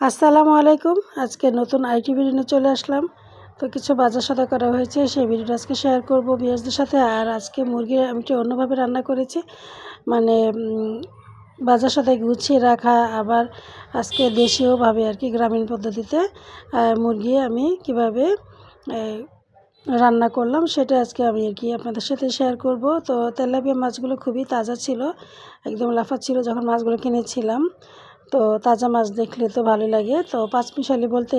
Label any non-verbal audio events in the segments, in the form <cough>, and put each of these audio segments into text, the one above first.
আসসালামু আলাইকুম। আজকে নতুন আইটি ভিডিও নিয়ে চলে আসলাম। তো কিছু বাজার সাথে করা হয়েছে, সেই ভিডিওটা আজকে শেয়ার করব বিয়াসদের সাথে। আর আজকে মুরগি আমি একটু অন্যভাবে রান্না করেছি। মানে বাজার সাথে গুছিয়ে রাখা, আবার আজকে দেশীয়ভাবে আর কি গ্রামীণ পদ্ধতিতে মুরগি আমি কীভাবে রান্না করলাম সেটা আজকে আমি আর কি আপনাদের সাথে শেয়ার করব। তো তেলাপিয়া মাছগুলো খুবই তাজা ছিল, একদম লাফা ছিল যখন মাছগুলো কিনেছিলাম। তো তাজা মাছ দেখলে তো ভালোই লাগে। তো পাঁচ মিশালি বলতে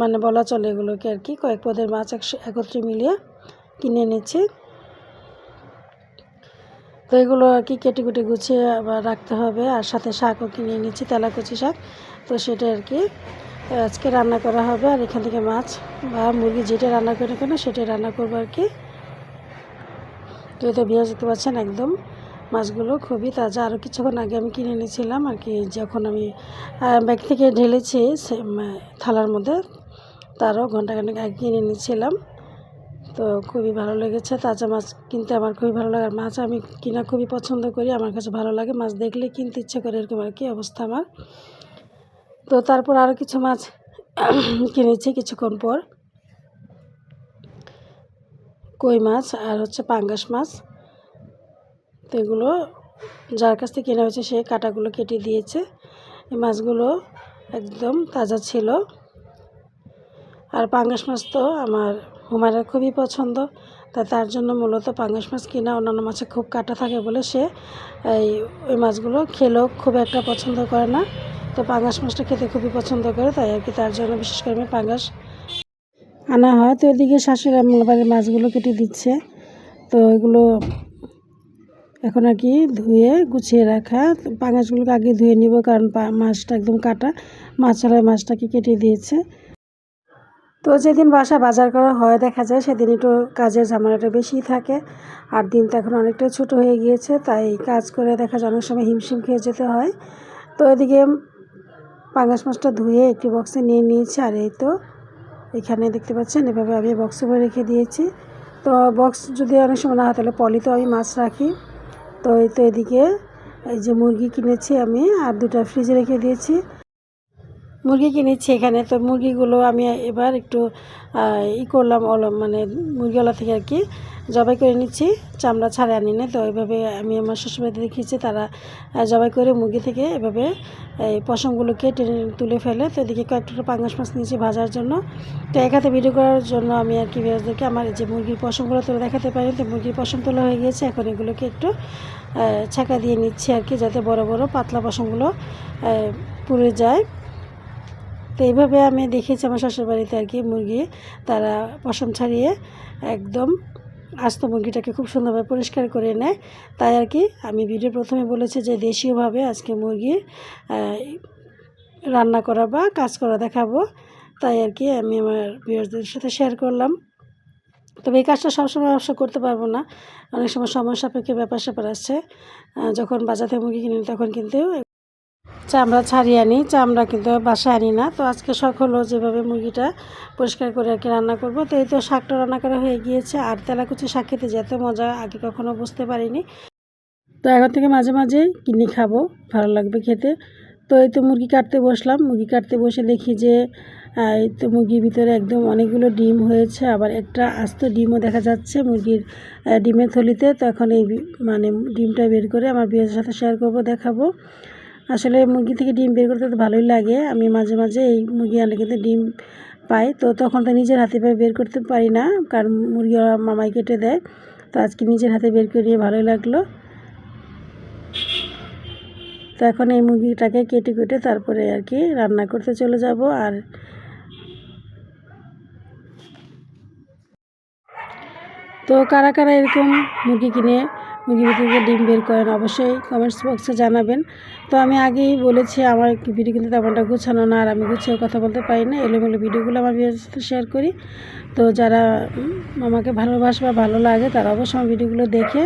মানে বলা চলে এগুলোকে আর কি। কয়েক পদের মাছ একত্রে মিলিয়ে কিনে এনেছি। তো এগুলো আর কি কেটে কুটে গুছিয়ে আবার রাখতে হবে। আর সাথে শাকও কিনে এনেছি, তেলাকুচি শাক। তো সেটা আর কি আজকে রান্না করা হবে। আর এখান থেকে মাছ বা মুরগি যেটা রান্না করে কেন সেটাই রান্না করব আর কি। তো এই তো বিয়ে দেখতে পাচ্ছেন একদম। মাছগুলো খুবই তাজা। আরও কিছুক্ষণ আগে আমি কিনে এনেছিলাম আর কি, যখন আমি ব্যাগ থেকে ঢেলেছি থালার মধ্যে, তারও ঘন্টাখানেক আগে কিনে এনেছিলাম। তো খুবই ভালো লেগেছে, তাজা মাছ কিনতে আমার খুবই ভালো লাগে। মাছ আমি কিনা খুবই পছন্দ করি, আমার কাছে ভালো লাগে। মাছ দেখলে কিনতে ইচ্ছে করে, এরকম আর কি অবস্থা আমার। তো তারপর আরও কিছু মাছ <clears throat> কিনেছি কিছুক্ষণ পর। কই মাছ আর হচ্ছে পাঙ্গাস মাছ। তো এগুলো যার কাছ থেকে কেনা হয়েছে সে কাটাগুলো কেটে দিয়েছে। এই মাছগুলো একদম তাজা ছিল। আর পাঙ্গাস মাছ তো আমার হুমায়রার খুবই পছন্দ। তা তার জন্য মূলত পাঙ্গাস মাছ কিনা অন্যান্য মাছে খুব কাটা থাকে বলে সে এই, ওই মাছগুলো খেলেও খুব একটা পছন্দ করে না। তো পাঙ্গাস মাছটা খেতে খুবই পছন্দ করে, তাই আর কি তার জন্য বিশেষ করে আমি পাঙ্গাস আনা হয়। তো এদিকে শাশুড়ি মঙ্গলবারের মাছগুলো কেটে দিচ্ছে। তো এগুলো এখন আর কি ধুয়ে গুছিয়ে রাখা। পাঙাশগুলোকে আগে ধুয়ে নিব, কারণ মাছটা একদম কাটা। মাছালায় মাছটাকে কেটে দিয়েছে। তো যেদিন বাসা বাজার করা হয়, দেখা যায় সেদিন একটু কাজের ঝামেলাটা বেশি থাকে। আর দিন তো এখন অনেকটা ছোট হয়ে গিয়েছে, তাই কাজ করে দেখা যায় অনেক সময় হিমশিম খেয়ে যেতে হয়। তো এদিকে পাঙ্গাস মাছটা ধুয়ে একটি বক্সে নিয়ে নিয়েছি, আর এই তো এখানে দেখতে পাচ্ছেন, এভাবে আমি বক্সে ভরে রেখে দিয়েছি। তো বক্স যদি অনেক সময় না হয়, তাহলে পলিতেও আমি মাছ রাখি। তো এই তো এদিকে এই যে মুরগি কিনেছি আমি আর দুটা ফ্রিজে রেখে দিয়েছি। মুরগি কিনেছি এখানে। তো মুরগিগুলো আমি এবার একটু ই করলাম অল- মানে মুরগিওয়ালা থেকে আর কি, জবাই করে নিচ্ছি। চামড়া ছাড়ে আনি না তো এইভাবে আমি আমার শ্বশুরবাড়িতে দেখিয়েছি, তারা জবাই করে মুরগি থেকে এভাবে, এই পশমগুলোকে টেনে তুলে ফেলে। তো এদিকে কয়েকটা পাঙ্গাস মাছ নিয়েছি ভাজার জন্য। তো এক হাতে ভিডিও করার জন্য আমি আর কি বিরাজদেরকে আমার যে মুরগির পশমগুলো তুলে দেখাতে পারি তো মুরগির পশম তোলা হয়ে গিয়েছে। এখন এগুলোকে একটু ছাঁকা দিয়ে নিচ্ছি আর কি, যাতে বড় বড় পাতলা পশমগুলো পুড়ে যায়। তো এইভাবে আমি দেখেছি আমার শ্বশুরবাড়িতে আর কি মুরগি, তারা পশম ছাড়িয়ে একদম আস্ত মুরগিটাকে খুব সুন্দরভাবে পরিষ্কার করে নেয়। তাই আর কি আমি ভিডিও প্রথমে বলেছি যে দেশীয়ভাবে আজকে মুরগি রান্না করা বা কাজ করা দেখাবো। তাই আর কি আমি আমার বিয়ারদের সাথে শেয়ার করলাম। তবে এই কাজটা সবসময় অবশ্য করতে পারব না। অনেক সময় সময় সাপেক্ষে ব্যাপার স্যাপার আসছে যখন বাজার থেকে মুরগি কিনি তখন কিন্তু চামড়া ছাড়িয়ে আনি, চামড়া কিন্তু বাসায় আনি না। তো আজকে শখ হলো যেভাবে মুরগিটা পরিষ্কার করে আর কি রান্না করব। তো এই তো শাকটা রান্না করা হয়ে গিয়েছে। আর তেলাকুচি শাক খেতে যেত মজা, আগে কখনো বুঝতে পারিনি। তো এখন থেকে মাঝে মাঝে কিনে খাব, ভালো লাগবে খেতে। তো এই তো মুরগি কাটতে বসলাম। মুরগি কাটতে বসে দেখি যে এই তো মুরগির ভিতরে একদম অনেকগুলো ডিম হয়েছে। আবার একটা আস্ত ডিমও দেখা যাচ্ছে মুরগির ডিমের থলিতে। তো এখন এই মানে ডিমটা বের করে আমার বিয়ের সাথে শেয়ার করব, দেখাবো। আসলে মুরগি থেকে ডিম বের করতে তো ভালোই লাগে। আমি মাঝে মাঝে এই মুরগি আনলে কিন্তু ডিম পাই। তো তখন তো নিজের হাতে পায়ে বের করতে পারি না, কারণ মুরগি মামাই কেটে দেয়। তো আজকে নিজের হাতে বের করে ভালোই লাগল। তো এখন এই মুরগিটাকে কেটে কেটে তারপরে আর কি রান্না করতে চলে যাব আর তো কারা কারা এরকম মুরগি কিনে মুরগি থেকে ডিম বের করেন, অবশ্যই কমেন্টস বক্সে জানাবেন। তো আমি আগেই বলেছি, আমার ভিডিও কিন্তু তেমনটা গুছানো না, আর আমি গুছিয়ে কথা বলতে পারি না, এলোমেলো ভিডিওগুলো আমার সাথে শেয়ার করি। তো যারা আমাকে ভালোবাসে বা ভালো লাগে, তারা অবশ্যই আমার ভিডিওগুলো দেখে